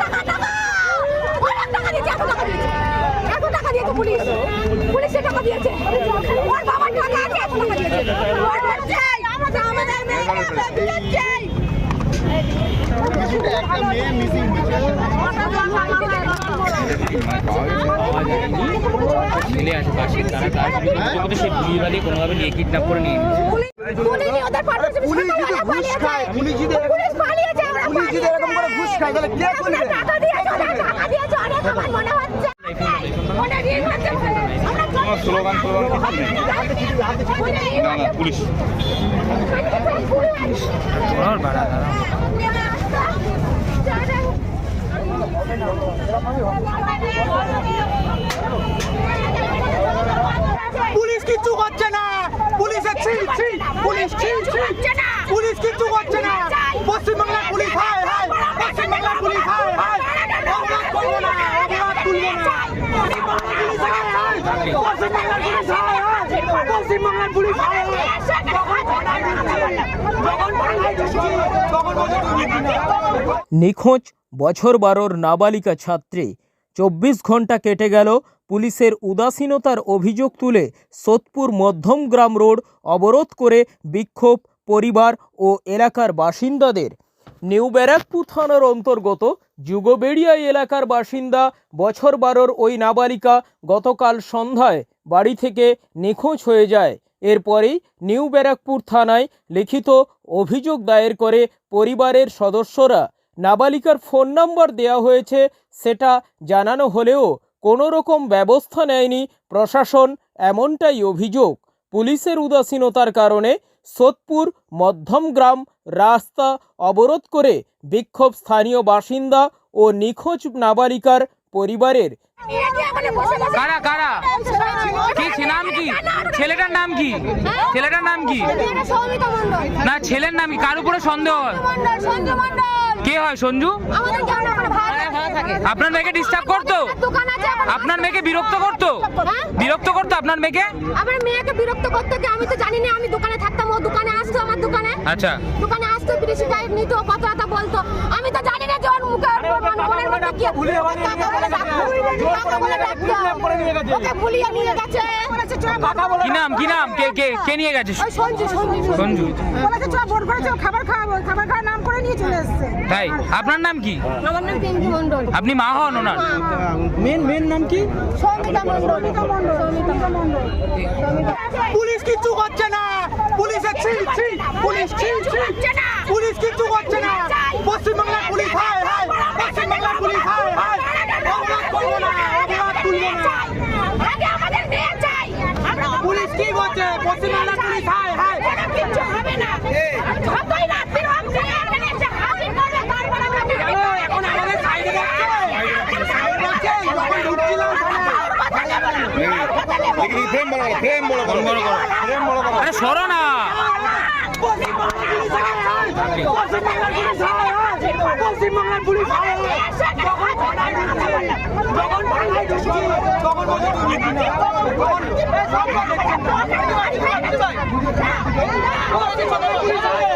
টাকা টাকা অনেক টাকা দিয়েছে এত টাকা দিয়েছে এত টাকা দিয়েছে পুলিশ পুলিশে টাকা দিয়েছে ওর বাবার টাকা আছে এত টাকা দিয়েছে ওর চাই আমাদের আমাদের চাই একটা মেয়ে মিসিং ছেলে আছে পাশে তারা তার বিরুদ্ধে অভিযোগ করতে কোনোভাবে নিয়ে কিডন্যাপ করে নিয়ে পুলিশ ওদের পাঠাচ্ছে পুলিশ খায়, পুলিশ যদি এরকম- পুলিশ পালিয়েছে ওরা পুলিশ যদি করে তাহলে কে করবে? টাকা ওরা টাকা দিয়েছে অনেক আমার মনে হচ্ছে। ওটা ঋণ হচ্ছে স্লোগান স্লোগান কিছু নেই না না পুলিশ। ওর বাড়া দাঁড়া পুলিশ কিচ্ছু করছে না। পুলিশের পুলিশ কিচ্ছু করছে না পশ্চিমবাংলার পুলিশ হায় হায় পশ্চিমবাংলার পুলিশ হায় হায় অপরাধ করব না অপরাধ তুলবো না পশ্চিমবাংলার পুলিশ হায় হায় পশ্চিমবাংলার পুলিশ হায় হায় যখন বাংলায় ঢুকছি, যখন বাংলায় ঢুকছি, তখন বলছে নিখোঁজ বছর বারোর নাবালিকা ছাত্রী। চব্বিশ ঘণ্টা কেটে গেল পুলিশের উদাসীনতার অভিযোগ তুলে সোদপুর মধ্যমগ্রাম রোড অবরোধ করে বিক্ষোভ পরিবার ও এলাকার বাসিন্দাদের। নিউ ব্যারাকপুর থানার অন্তর্গত যুগবেড়িয়া এলাকার বাসিন্দা বছর বারোর ওই নাবালিকা গতকাল সন্ধ্যায় বাড়ি থেকে নিখোঁজ হয়ে যায়। এরপরেই নিউ ব্যারাকপুর থানায় লিখিত অভিযোগ দায়ের করে পরিবারের সদস্যরা। নাবালিকার ফোন নাম্বার দেওয়া হয়েছে, সেটা জানানো হলেও কোনো রকম ব্যবস্থা নেয়নি প্রশাসন, এমনটাই অভিযোগ। পুলিশের উদাসীনতার কারণে সোদপুর মধ্যমগ্রাম রাস্তা অবরোধ করে বিক্ষোভ স্থানীয় বাসিন্দা ও নিখোঁজ নাবালিকার পরিবারের। কারা কারা? কি নাম কি? ছেলেটার নাম কি? ছেলেটার নাম কি? না ছেলের নাম কি? কার উপরে সন্দেহ হয়? কে হয় সঞ্জু? আপনার মেয়েকে ডিস্টার্ব করতো? আপনার মেয়েকে বিরক্ত করতো? হ্যাঁ? বিরক্ত করতো আপনার মেয়েকে? আমার মেয়েকে বিরক্ত করতো কি আমি তো জানি না আমি দোকানে থাকতাম ও দোকানে আসতো আমার দোকানে। আচ্ছা। দোকানে আসতো বিদেশি নিত বলতো। আমি তো জানি না যে ওর মুখে মনের মধ্যে কি কাকা বলে ডাকতো কাকা বলে ডাকতো ওকে ভুলিয়ে নিয়ে গেছে। বলেছে চ কাকা বলে কি নাম কি নাম? কে কে কে নিয়ে গেছে? সঞ্জু সঞ্জু সঞ্জু। বলেছে চ ফোন করেছে খাবার খাওয়াবো। খাবার খাওয়ার নাম করে নিয়ে চলে এসেছে। তাই? আপনার নাম কি? আমার নাম পিঙ্কি মণ্ডল। আপনি মা হন ওনার? মেন মেন নাম কি? সৌমিতা সৌমিতা পুলিশ কিচ্ছু করছে না। পুলিশের ছিল ছিল পুলিশ ছিল ছিল পুলিশ কিচ্ছু করছে না পশ্চিমবাংলার পুলিশ হায় হায় পশ্চিমবাংলার পুলিশ হায় হায় অপরাধ করব না অপরাধ তুলবো না আগে আমাদের মেয়ে চাই আমরা পুলিশ কি করছে? পশ্চিমবাংলার পুলিশ হায় হায়। কিচ্ছু হবে না। যতই রাত্রি হোক যে এখানে এসে হাজির করবে তারপর আমরা কেন এখন আমাদের সাইডে যাচ্ছে। সাইডে যাচ্ছে। যখন ঢুকছিলাম দেখি ফ্রেম বড় করো ফ্রেম বড় করো। বড় করো। ফ্রেম বড় করো। আরে সরো না। পশ্চিমবাংলার পুলিশ হায় হায়। যখন বাংলায় ঢুকছি, যখন বাংলায় ঢুকছি, তখন বলছে দুর্নীতি না। তখন- পশ্চিমবাংলার পুলিশ হায়